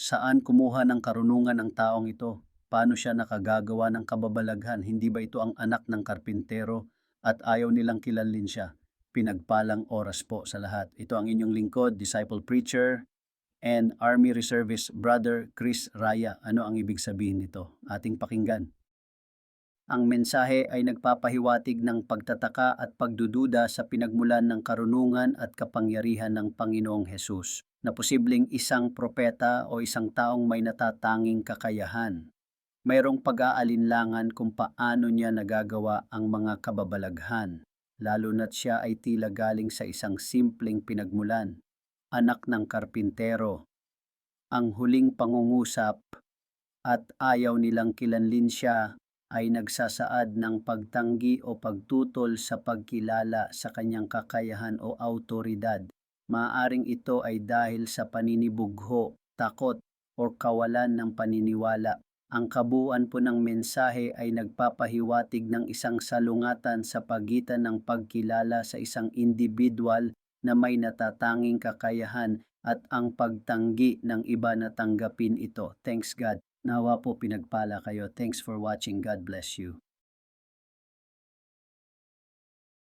Saan kumuha ng karunungan ng taong ito? Paano siya nakagagawa ng kababalaghan? Hindi ba ito ang anak ng karpintero at ayaw nilang kilalin siya? Pinagpalang oras po sa lahat. Ito ang inyong lingkod, disciple preacher, and Army Reservist Brother Chris Raya. Ano ang ibig sabihin nito? Ating pakinggan. Ang mensahe ay nagpapahiwatig ng pagtataka at pagdududa sa pinagmulan ng karunungan at kapangyarihan ng Panginoong Hesus na posibleng isang propeta o isang taong may natatanging kakayahan. Mayroong pag-aalinlangan kung paano niya nagagawa ang mga kababalaghan, lalo na't siya ay tila galing sa isang simpleng pinagmulan, anak ng karpintero. Ang huling pangungusap at ayaw nilang kilanlin siya ay nagsasaad ng pagtanggi o pagtutol sa pagkilala sa kanyang kakayahan o autoridad. Maaring ito ay dahil sa paninibugho, takot, o kawalan ng paniniwala. Ang kabuuan po ng mensahe ay nagpapahiwatig ng isang salungatan sa pagitan ng pagkilala sa isang individual na may natatanging kakayahan at ang pagtanggi ng iba na tanggapin ito. Thanks God. Nawa po pinagpala kayo. Thanks for watching. God bless you.